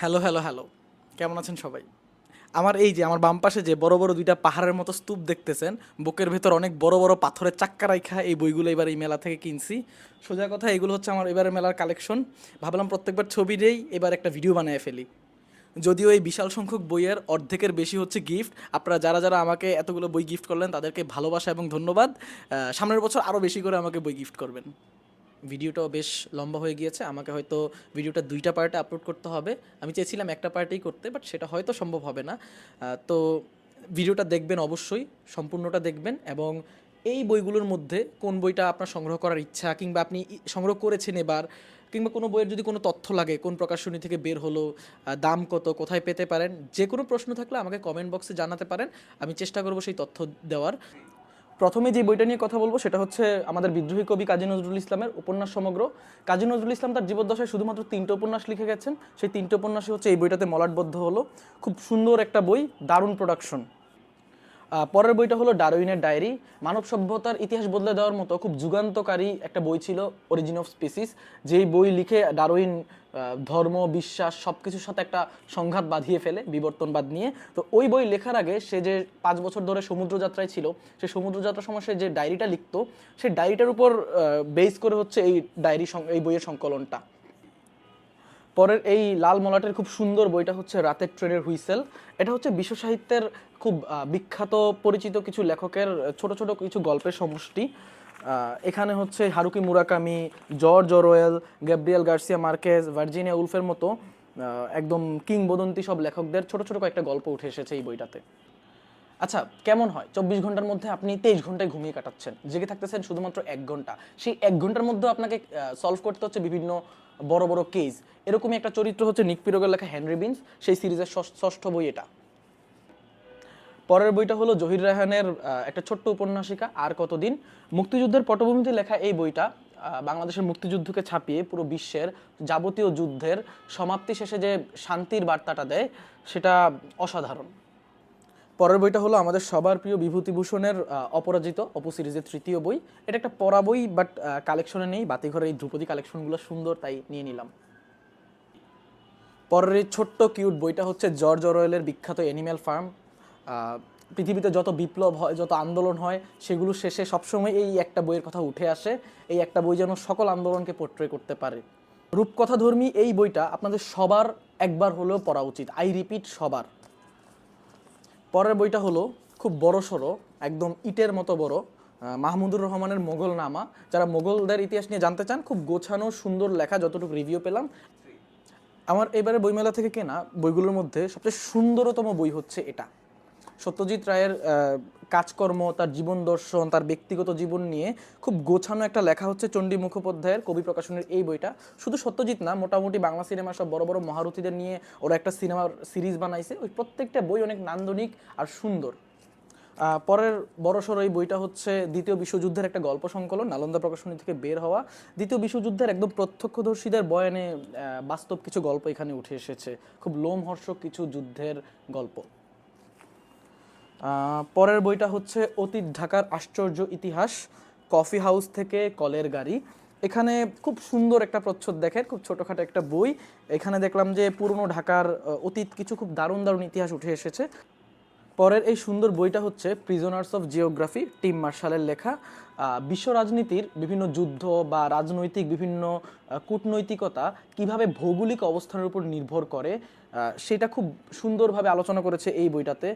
Hello hello hello কেমন আছেন সবাই? আমার এই যে আমার বাম পাশে যে বড় বড় দুইটা পাহাড়ের মতো স্তূপ দেখতেছেন, বুকের ভেতর অনেক বড় বড় পাথরের চাক্কা রাইখা এই বইগুলো এবার এই মেলা থেকে কিনছি। সোজা কথা, এগুলো হচ্ছে আমার এবারের মেলার কালেকশন। ভাবলাম প্রত্যেকবার ছবি দিয়েই এবার একটা ভিডিও বানিয়ে ফেলি। যদিও এই বিশাল সংখ্যক বইয়ের অর্ধেকের বেশি হচ্ছে গিফট আপনারা যারা যারা আমাকে এতগুলো বই গিফট করলেন, তাদেরকে ভালোবাসা এবং ধন্যবাদ। সামনের বছর আরও বেশি করে আমাকে বই গিফট করবেন। ভিডিওটাও বেশ লম্বা হয়ে গিয়েছে। আমাকে হয়তো ভিডিওটা দুইটা পার্টে আপলোড করতে হবে। আমি চেয়েছিলাম একটা পার্টেই করতে বাট সেটা হয়তো সম্ভব হবে না। তো ভিডিওটা দেখবেন অবশ্যই, সম্পূর্ণটা দেখবেন এবং এই বইগুলোর মধ্যে কোন বইটা আপনার সংগ্রহ করার ইচ্ছা কিংবা আপনি সংগ্রহ করেছেন এবার, কিংবা কোনো বইয়ের যদি কোনো তথ্য লাগে, কোন প্রকাশনী থেকে বের হলো দাম কত, কোথায় পেতে পারেন যে কোনো প্রশ্ন থাকলে আমাকে কমেন্ট বক্সে জানাতে পারেন। আমি চেষ্টা করব সেই তথ্য দেওয়ার। প্রথমে যে বইটা নিয়ে কথা বলব সেটা হচ্ছে আমাদের বিদ্রোহী কবি কাজী নজরুল ইসলামের উপন্যাস সমগ্র। কাজী নজরুল ইসলাম তার জীবদ্দশায় শুধুমাত্র তিনটে উপন্যাস লিখে গেছেন। সেই তিনটে উপন্যাসই হচ্ছে এই বইটাতে মলাটবদ্ধ হলো। খুব সুন্দর একটা বই, দারুণ প্রোডাকশন পরের বইটা হলো ডারউইনের ডায়েরি। মানব সভ্যতার ইতিহাস বদলে দেওয়ার মতো খুব যুগান্তকারী একটা বই ছিল অরিজিন অফ স্পিসিস যেই বই লিখে ডারউইন ধর্ম, বিশ্বাস সব কিছুর সাথে একটা সংঘাত বাঁধিয়ে ফেলে, বিবর্তনবাদ নিয়ে। তো ওই বই লেখার আগে সে যে পাঁচ বছর ধরে সমুদ্রযাত্রায় ছিল, সে সমুদ্রযাত্রার সময় সে যে ডায়েরিটা লিখতো সেই ডায়েরিটার উপর বেস করে হচ্ছে এই ডায়েরি এই বইয়ের সংকলনটা। পরের এই লাল মলাটের খুব সুন্দর বইটা হচ্ছে রাতের ট্রেনের হুইসেল। এটা হচ্ছে বিশ্ব সাহিত্যের খুব বিখ্যাত, পরিচিত কিছু লেখকের ছোট ছোট কিছু গল্পের সমষ্টি। এখানে হচ্ছে Haruki Murakami, George Orwell, Gabriel Garcia Marquez, Virginia উলফের মতো একদম কিংবদন্তি সব লেখকদের ছোট ছোট কয়েকটা গল্প উঠে এসেছে এই বইটাতে। আচ্ছা কেমন হয়? চব্বিশ ঘণ্টার মধ্যে আপনি তেইশ ঘন্টায় ঘুমিয়ে কাটাচ্ছেন। জেগে থাকতেছেন শুধুমাত্র এক ঘণ্টা। সেই এক ঘণ্টার মধ্যে আপনাকে সলভ করতে হচ্ছে বিভিন্ন বড় বড় কেস এরকমই একটা চরিত্র হচ্ছে নিক পিরোগের লেখা হেনরি বিনস সেই সিরিজের ষষ্ঠ বই এটা। পরের বইটা হলো জহির রায়হানের একটা ছোট্ট উপন্যাসিকা, আর কতদিন? মুক্তিযুদ্ধের পটভূমিতে লেখা এই বইটা বাংলাদেশের মুক্তিযুদ্ধকে ছাপিয়ে পুরো বিশ্বের যাবতীয় যুদ্ধের সমাপ্তি শেষে যে শান্তির বার্তাটা দেয়, সেটা অসাধারণ। পরের বইটা হলো আমাদের সবার প্রিয় বিভূতিভূষণের অপরাজিত, অপু সিরিজের তৃতীয় বই। এটা একটা পড়া বই, বাট কালেকশনে নেই। বাতিঘরের এই ধ্রুপদী কালেকশনগুলো সুন্দর, তাই নিয়ে নিলাম। পরের ছোট্ট, কিউট বইটা হচ্ছে জর্জ অরওয়েলের বিখ্যাত অ্যানিম্যাল ফার্ম পৃথিবীতে যত বিপ্লব হয়, যত আন্দোলন হয়, সেগুলো শেষে সবসময় এই একটা বইয়ের কথা উঠে আসে। এই একটা বই যেন সকল আন্দোলনকে পোট্রে করতে পারে। রূপকথাধর্মী এই বইটা আপনাদের সবার একবার হলেও পড়া উচিত। আই রিপিট সবার। পরের বইটা হলো খুব বড় সড়ো, একদম ইটের মতো বড় মাহমুদুর রহমানের মোগল নামা যারা মোগলদের ইতিহাস নিয়ে জানতে চান, খুব গোছানো, সুন্দর লেখা, যতটুকু রিভিউ পেলাম। আমার এবারে বইমেলা থেকে কেনা বইগুলোর মধ্যে সবচেয়ে সুন্দরতম বই হচ্ছে এটা। সত্যজিৎ রায়ের কাজকর্ম, তার জীবন দর্শন, তার ব্যক্তিগত জীবন নিয়ে খুব গোছানো একটা লেখা হচ্ছে চণ্ডী মুখোপাধ্যায়ের কবি প্রকাশনের এই বইটা। শুধু সত্যজিৎ না, মোটামুটি বাংলা সিনেমার সব বড় বড় মহারথীদের নিয়ে ওরা একটা সিনেমার সিরিজ বানাইছে। ওই প্রত্যেকটা বই অনেক নান্দনিক আর সুন্দর। পরের বড়সড় এই বইটা হচ্ছে দ্বিতীয় বিশ্বযুদ্ধের একটা গল্প সংকলন, নালন্দা প্রকাশনী থেকে বের হওয়া। দ্বিতীয় বিশ্বযুদ্ধের একদম প্রত্যক্ষদর্শীদের বয়ানে বাস্তব কিছু গল্প এখানে উঠে এসেছে। খুব লোমহর্ষক কিছু যুদ্ধের গল্প। পরের বইটা হচ্ছে অতীত ঢাকার আশ্চর্য ইতিহাস, কফি হাউস থেকে কলের গাড়ি। এখানে খুব সুন্দর একটা প্রচ্ছদ দেখেন, খুব ছোটোখাটো একটা বই। এখানে দেখলাম যে পুরনো ঢাকার অতীত কিছু খুব দারুণ দারুণ ইতিহাস উঠে এসেছে। পরের এই সুন্দর বইটা হচ্ছে প্রিজনার্স অফ জিওগ্রাফি টিম মার্শালের লেখা। বিশ্ব রাজনীতির বিভিন্ন যুদ্ধ বা রাজনৈতিক বিভিন্ন কূটনৈতিকতা কীভাবে ভৌগোলিক অবস্থানের উপর নির্ভর করে সেটা খুব সুন্দরভাবে আলোচনা করেছে এই বইটাতে।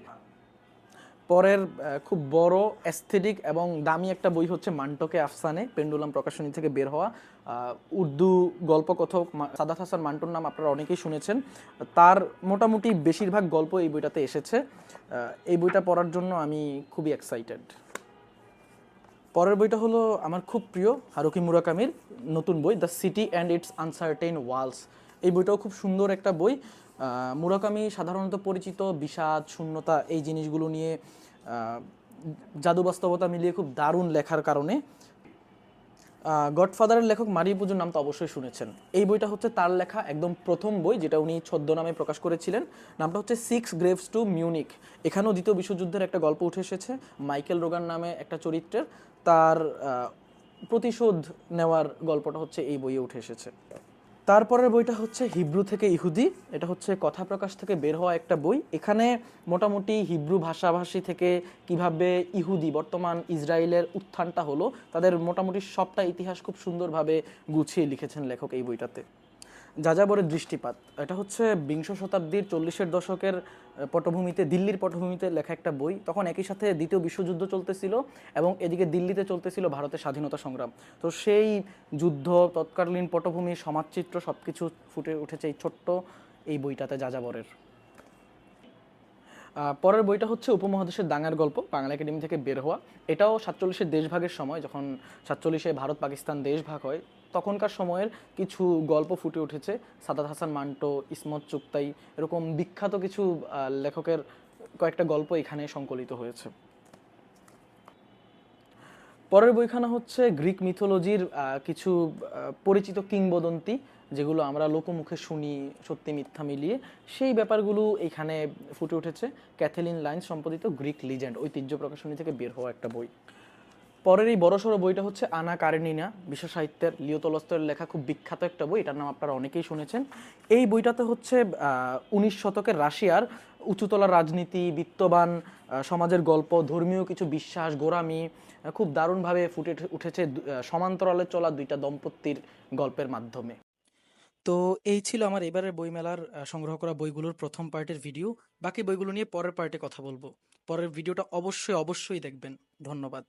পরের খুব বড় অ্যাস্থেটিক এবং দামি একটা বই হচ্ছে মান্টকে আফসানে, পেন্ডুলাম প্রকাশনী থেকে বের হওয়া। উর্দু গল্পকথক সাদাত হাসান মান্টুর নাম আপনারা অনেকেই শুনেছেন। তার মোটামুটি বেশিরভাগ গল্প এই বইটাতে এসেছে। এই বইটা পড়ার জন্য আমি খুবই এক্সাইটেড পরের বইটা হলো আমার খুব প্রিয়, হারুকি মুরাকামির নতুন বই the city and its uncertain walls এই বইটাও খুব সুন্দর একটা বই। মুরাকামি সাধারণত পরিচিত, বিষাদ, শূন্যতা এই জিনিসগুলো নিয়ে জাদু বাস্তবতা মিলিয়ে খুব দারুণ লেখার কারণে গডফাদারের লেখক মারি পুজোর নাম তো অবশ্যই শুনেছেন। এই বইটা হচ্ছে তার লেখা একদম প্রথম বই, যেটা উনি ছদ্ম নামে প্রকাশ করেছিলেন। নামটা হচ্ছে সিক্স গ্রেভস টু মিউনিক। এখানেও দ্বিতীয় বিশ্বযুদ্ধের একটা গল্প উঠে এসেছে, মাইকেল রোগান নামে একটা চরিত্রের। তার প্রতিশোধ নেওয়ার গল্পটা হচ্ছে এই বইয়ে উঠে এসেছে। তারপরের বইটা হচ্ছে হিব্রু থেকে ইহুদি। এটা হচ্ছে কথা প্রকাশ থেকে বের হওয়া একটা বই। এখানে মোটামুটি হিব্রু ভাষাভাষী থেকে কীভাবে ইহুদি, বর্তমান ইসরায়েলের উত্থানটা হলো, তাদের মোটামুটি সবটা ইতিহাস খুব সুন্দরভাবে গুছিয়ে লিখেছেন লেখক এই বইটাতে। যাযাবরের দৃষ্টিপাত। এটা হচ্ছে বিংশ শতাব্দীর চল্লিশের দশকের পটভূমিতে, দিল্লির পটভূমিতে লেখা একটা বই। তখন একই সাথে দ্বিতীয় বিশ্বযুদ্ধ চলতেছিল এবং এদিকে দিল্লিতে চলতেছিল ভারতের স্বাধীনতা সংগ্রাম। তো সেই যুদ্ধ, তৎকালীন পটভূমি, সমাজচিত্র সব কিছু ফুটে উঠেছে এই ছোট্ট এই বইটাতে যাযাবরের। পরের বইটা হচ্ছে উপমহাদেশের দাঙ্গার গল্প, বাংলা একাডেমি থেকে বের হওয়া। এটাও সাতচল্লিশের দেশভাগের সময়, যখন সাতচল্লিশে ভারত পাকিস্তান দেশভাগ হয়। তখনকার সময়ের কিছু গল্প ফুটে উঠেছে। সাদাত হাসান, মান্টো, ইসমত চুক্তাই এরকম বিখ্যাত কিছু লেখকের কয়েকটা গল্প এখানে সংকলিত হয়েছে। পরের বইখানা হচ্ছে গ্রিক মিথোলজির কিছু পরিচিত কিংবদন্তি, যেগুলো আমরা লোকমুখে শুনি, সত্যি মিথ্যা মিলিয়ে। সেই ব্যাপারগুলো এখানে ফুটে উঠেছে। ক্যাথেলিন লাইন সম্পাদিত গ্রিক লিজেন্ড, ঐতিহ্য প্রকাশনী থেকে বের হওয়া একটা বই। পরের এই বড়সড় বইটা হচ্ছে আনা কারেনিনা, বিশ্ব সাহিত্যের লিওতলস্তের লেখা, খুব বিখ্যাত একটা বই, এটার নাম আপনারা অনেকেই শুনেছেন। এই বইটাতে হচ্ছে উনিশ শতকের রাশিয়ার উঁচুতলার রাজনীতি, বিত্তবান সমাজের গল্প, ধর্মীয় কিছু বিশ্বাস, গোড়ামি খুব দারুণভাবে ফুটে উঠেছে সমান্তরালে চলা দুইটা দম্পতির গল্পের মাধ্যমে। তো এই ছিল আমার এবারের বইমেলার সংগ্রহ করা বইগুলোর প্রথম পার্টের ভিডিও। বাকি বইগুলো নিয়ে পরের পার্টে কথা বলব। পরের ভিডিওটা অবশ্যই অবশ্যই দেখবেন। ধন্যবাদ।